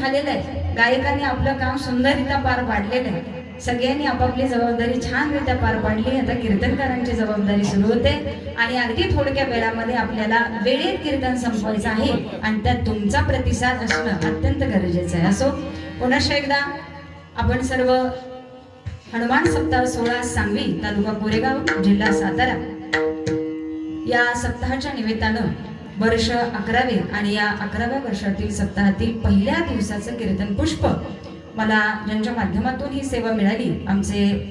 झालेलं आहे. गायकांनी आपलं काम सुंदररित्या पार पाडलेलं आहे. सगळ्यांनी आपापली जबाबदारी छानरित्या पार पाडली. आता कीर्तनकारांची जबाबदारी सुरू होते. आणि अगदी थोडक्या वेळामध्ये आपल्याला वेळेत कीर्तन संपवायचं आहे. आणि त्यात तुमचा प्रतिसाद असणं अत्यंत गरजेचं आहे. असो पुनश्च एकदा आपण सर्व हनुमान सप्ताह सोळा सांगवी तालुका कोरेगाव जिल्हा सातारा. या सप्ताहाच्या निमित्तानं वर्ष अकरावे आणि या अकराव्या वर्षातील सप्ताहातील पहिल्या दिवसाचं कीर्तन पुष्प. मला ज्यांच्या माध्यमातून ही सेवा मिळाली आमचे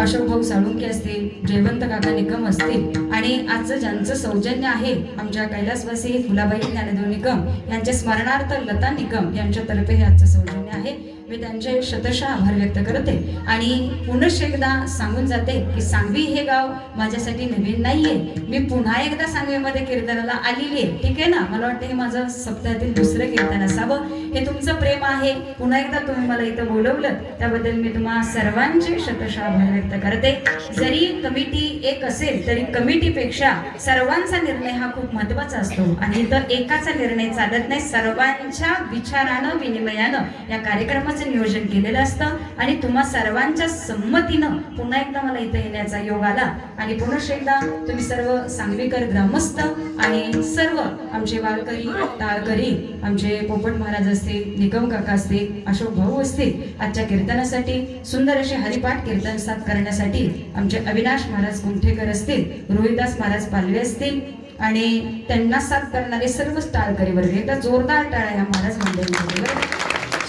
अशोक भाऊ साळुंके असतील जयवंत काका निकम असतील. आणि आजचं ज्यांचं सौजन्य आहे आमच्या कैलासवासी फुलाबाई ज्ञानदेव निकम यांच्या स्मरणार्थ लता निकम यांच्यातर्फे हे आजचं सौजन्य आहे. मी त्यांचे शतशः आभार व्यक्त करते. आणि पुनश एकदा सांगून जाते की सांगवी हे गाव माझ्यासाठी नवीन नाहीये. मी पुन्हा एकदा सांगवीमध्ये कीर्तनाला आलेली आहे. ठीक आहे ना? मला वाटतं हे माझं सप्ताहातील दुसरं कीर्तन असावं. हे तुमचं प्रेम आहे. पुन्हा एकदा तुम्ही मला इथं बोलवलं त्याबद्दल मी तुम्हा सर्वांचे शतशः आभार व्यक्त करते. जरी कमिटी एक असेल तरी कमिटीपेक्षा सर्वांचा निर्णय हा खूप महत्त्वाचा असतो. आणि इथं एकाचा निर्णय चालत नाही सर्वांच्या विचारानं विनिमयानं या कार्यक्रमाचं नियोजन केलेलं असतं. आणि तुम्हा सर्वांच्या संमतीनं पुन्हा एकदा मला इथं येण्याचा योग आला. आणि पुन्हा एकदा तुम्ही सर्व सांगवीकर ग्रामस्थ आणि सर्व आमचे वारकरी टाळकरी आमचे पोपट महाराज असतील निकम काका असतील अशोक भाऊ असतील आजच्या कीर्तनासाठी सुंदर असे हरिपाठ कीर्तन साथ करण्यासाठी आमचे अविनाश महाराज कुंठेकर असतील रोहिदास महाराज पालवे असतील आणि त्यांना साथ करणारे सर्व टाळकरी वर्ग एकदा जोरदार टाळ्या या महाराज मंडळींसाठी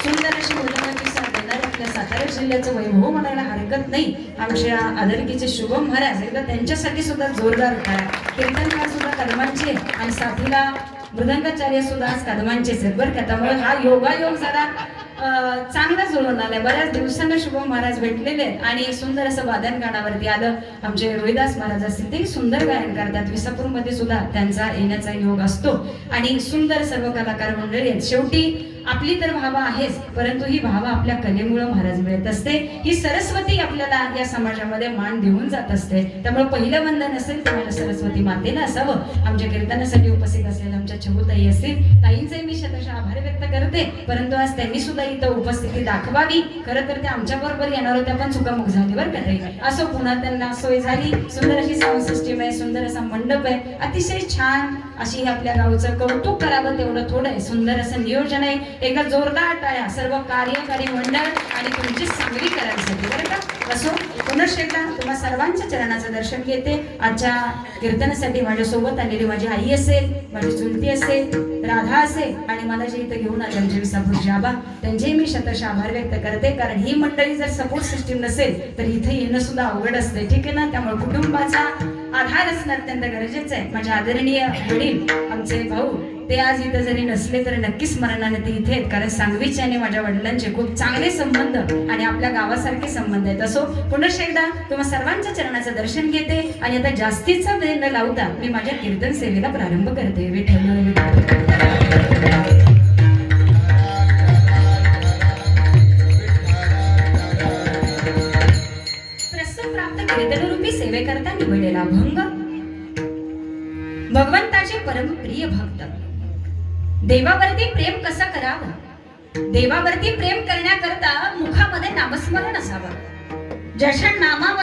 सुंदर अशी मुलांची साथ देणार आपल्या सातारा जिल्ह्याचं वैभव म्हणायला हरकत नाही. आमच्या आदरकीचे शुभम महाराज एकदा त्यांच्यासाठी सुद्धा जोरदार टाळ्या. कीर्तनकार सुद्धा कदमांचे आणि साथीला मृदंगाचार्य सुद्धा आज कदमांचेच आहेत. बरं का? त्यामुळे हा योगायोग झाला. चांगला जुळून आलाय. बऱ्याच दिवसांना शुभम महाराज भेटलेले आहेत आणि सुंदर असं वादन गाण्यावरती आलं. आमचे रोहिदास महाराज असतील ते सुंदर गायन करतात. विसापूरमध्ये सुद्धा त्यांचा येण्याचा योग असतो. आणि सुंदर सर्व कलाकार मंडळी आहेत. शेवटी आपली तर भावा आहेच परंतु ही भावा आपल्या कलेमुळं महाराज मिळत असते. ही सरस्वती आपल्याला या समाजामध्ये मान देऊन जात असते. त्यामुळे पहिलं वंदन असेल तर सरस्वती मातेला असावं. आमच्या कीर्तनासाठी उपस्थित असलेल्या आमच्या चहूताई असतील. ताईंचे मी शतशः आभार व्यक्त करते. परंतु आज त्यांनी सुद्धा इथं उपस्थिती दाखवावी. खरं तर ते आमच्या बरोबर येणार होत्या पण चुकामुक झाली बरं का ताई. असो पुन्हा त्यांना सोय झाली. सुंदर अशी साऊंड सिस्टीम आहे सुंदर असा मंडप आहे. अतिशय छान अशी आपल्या गावचं कौतुक करावं तेवढं थोडं आहे. सुंदर असं नियोजन आहे. एका जोरदार टाळ्या सर्व कार्यकारी मंडळ आणि तुमची सांगली करायसाठी बरं का? असो पुनश्च एकदा तुम्हा सर्वांच्या चरणाचं दर्शन घेते. आजच्या कीर्तनासाठी माझ्यासोबत आलेली माझी आई असेल माझी चुलती असेल राधा असेल आणि मला जे इथं घेऊन आले आमचे विसापूरचे आबा त्यांचेही मी शतशः आभार व्यक्त करते. कारण ही मंडळी जर सपोर्ट सिस्टीम नसेल तर इथे येणं सुद्धा अवघड असते. ठीक आहे ना? त्यामुळे कुटुंबाचा आधार असणं अत्यंत गरजेचं आहे. माझे आदरणीय वडील आमचे भाऊ ते आज इथं जरी नसले तरी नक्कीच स्मरणाने ते इथे आहेत. कारण सांगवीचे आणि माझ्या वडिलांचे खूप चांगले संबंध आणि आपल्या गावासारखे संबंध आहेत. असो पुनश्च एकदा तुम्हा सर्वांच्या चरणाचं दर्शन घेते आणि आता जास्तीचा वेळ न लावता मी माझ्या कीर्तन सेवेला प्रारंभ करते. विठ्ठल करता निवडलेला भंग. भगवंताचे परम प्रिय भक्त. देवावरती प्रेम कसं करावं? देवावरती प्रेम करण्याकरता मुखामध्ये नामस्मरण असावं. जशा नामावर